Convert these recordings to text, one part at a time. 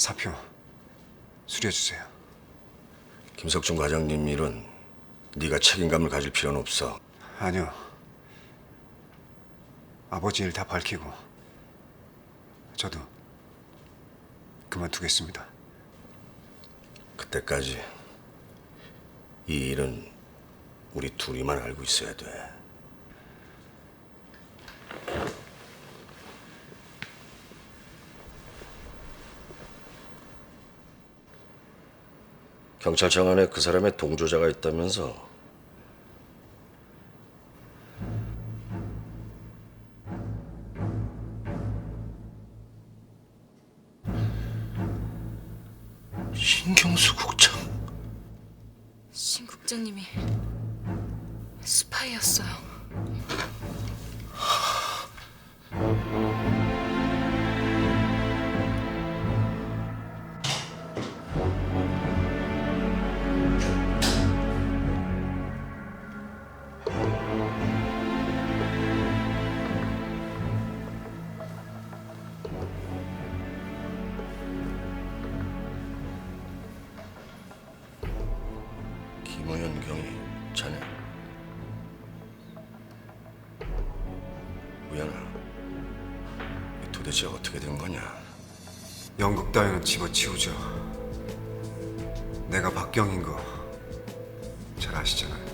사표 수리해 주세요. 김석준 과장님 일은 네가 책임감을 가질 필요는 없어. 아니요. 아버지 일 다 밝히고 저도 그만두겠습니다. 그때까지 이 일은 우리 둘이만 알고 있어야 돼. 경찰청 안에 그 사람의 동조자가 있다면서 신경수 국장 신 국장님이 스파이였어요. 우연아 이 도대체 어떻게 된 거냐 연극 따위는 집어치우죠. 내가 박경인 거 잘 아시잖아요.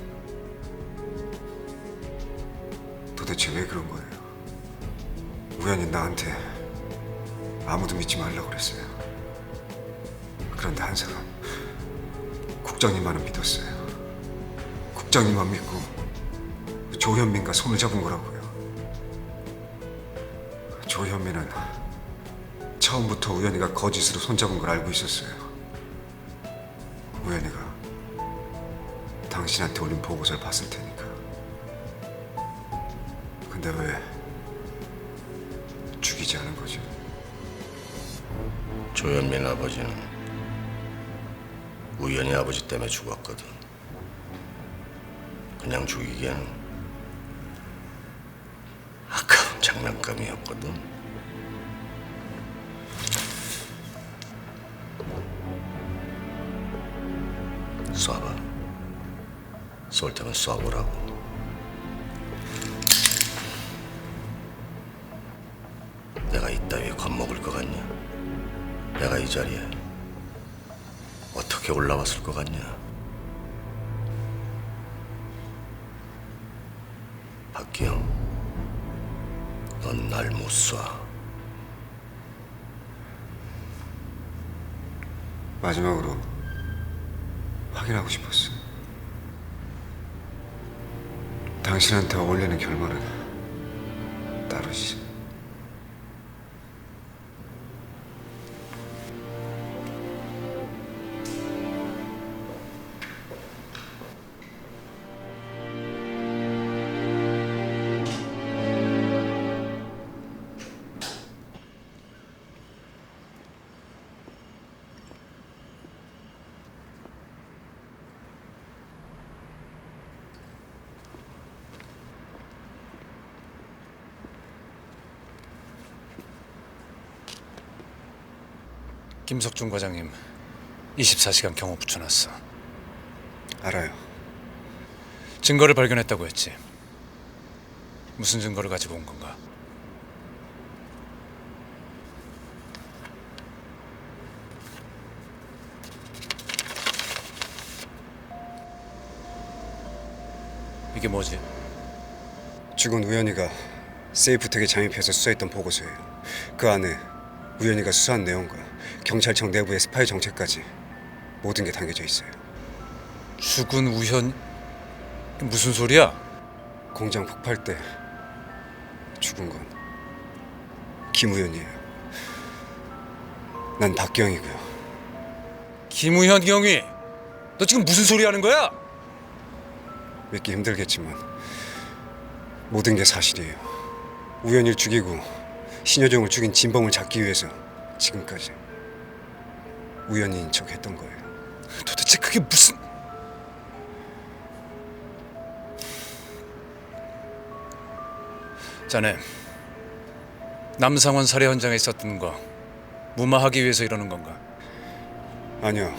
도대체 왜 그런 거예요? 우연히 나한테 아무도 믿지 말라고 그랬어요. 그런데 한 사람 국장님만은 믿었어요. 국장님만 믿고 조현민과 손을 잡은 거라고요. 조현민은 처음부터 우연이가 거짓으로 손잡은 걸 알고 있었어요. 우연이가 당신한테 올린 보고서를 봤을 테니까. 근데 왜 죽이지 않은 거죠? 조현민 아버지는 우연히 아버지 때문에 죽었거든 그냥 죽이기에는 아까운 장난감이었거든 쏴봐 쏠 테면 쏴보라고 내가 이따위에 겁먹을 것 같냐? 내가 이 자리에 어떻게 올라왔을 것 같냐? 박기영, 넌 날 못 쏴. 마지막으로 확인하고 싶었어요. 당신한테 어울리는 결말은 따르시. 김석준 과장님 24시간 경호 붙여놨어. 알아요. 증거를 발견했다고 했지. 무슨 증거를 가지고 온 건가? 이게 뭐지? 죽은 우연이가 세이프텍에 잠입해서 수사했던 보고서예요. 그 안에 우연이가 수사한 내용과 경찰청 내부의 스파이 정책까지 모든 게 담겨져 있어요. 죽은 우현 무슨 소리야? 공장 폭발 때 죽은 건 김우연이에요. 난 박경이고요. 김우현 경위, 너 지금 무슨 소리 하는 거야? 믿기 힘들겠지만 모든 게 사실이에요. 우연이를 죽이고 신여정을 죽인 진범을 잡기 위해서 지금까지 우연인 척 했던 거예요. 도대체 그게 무슨? 자네 남상원 살해 현장에 있었던 거 무마하기 위해서 이러는 건가? 아니요.